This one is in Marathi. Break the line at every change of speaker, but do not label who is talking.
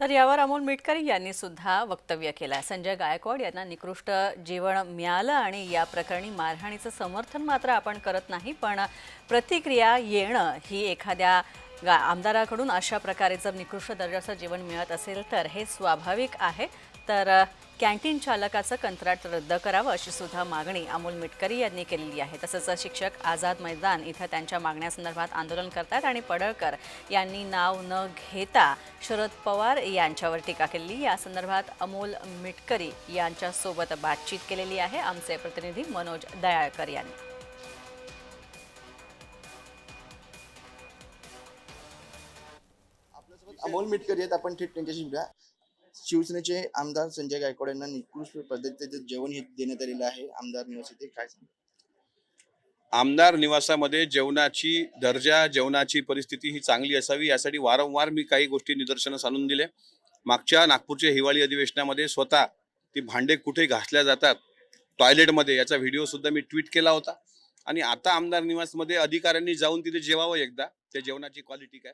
तर यावर अमोल मिटकरी यांनी सुद्धा वक्तव्य केलं आहे. संजय गायकवाड यांना निकृष्ट जेवण मिळालं आणि या प्रकरणी मारहाणीचं समर्थन मात्र आपण करत नाही पण प्रतिक्रिया येणं ही एखाद्या गा आमदाराकडून अशा प्रकारे जर निकृष्ट दर्जाचं जेवण मिळत असेल तर हे स्वाभाविक आहे. तर कॅन्टीन चालकाचं कंत्राट रद्द करावं अशी सुद्धा मागणी अमोल मिटकरी यांनी केलेली आहे. तसंच शिक्षक आझाद मैदान इथं त्यांच्या मागण्यासंदर्भात आंदोलन करतात आणि पडळकर यांनी नाव न घेता शरद पवार यांच्यावर टीका केली या संदर्भात अमोल मिटकरी यांच्यासोबत बातचीत केलेली आहे. आमचे प्रतिनिधी मनोज दयाळकर यांनी.
अमोल मिटकरी आहेत. आपण थेट त्यांच्याशी बोलूया. शिवसेनेचे आमदार संजय गायकवाड यांना निकृष्ट पद्धतीचं जेवण हे देण्यात आलेलं आहे. आमदार निवास येथे काय सांगा
आमदार निवासामध्ये जेवणाची दर्जा जेवणाची परिस्थिती ही चांगली असावी यासाठी वारंवार मी काही गोष्टी निदर्शनास आणून दिले मागच्या नागपूरच्या हिवाळी अधिवेशनामध्ये स्वतः ती भांडे कुठे घासल्या जातात टॉयलेटमध्ये याचा व्हिडिओ सुद्धा मी ट्विट केला होता. आणि आता आमदार निवासमध्ये अधिकाऱ्यांनी जाऊन तिथे जेवावं एकदा त्या जेवणाची क्वालिटी काय?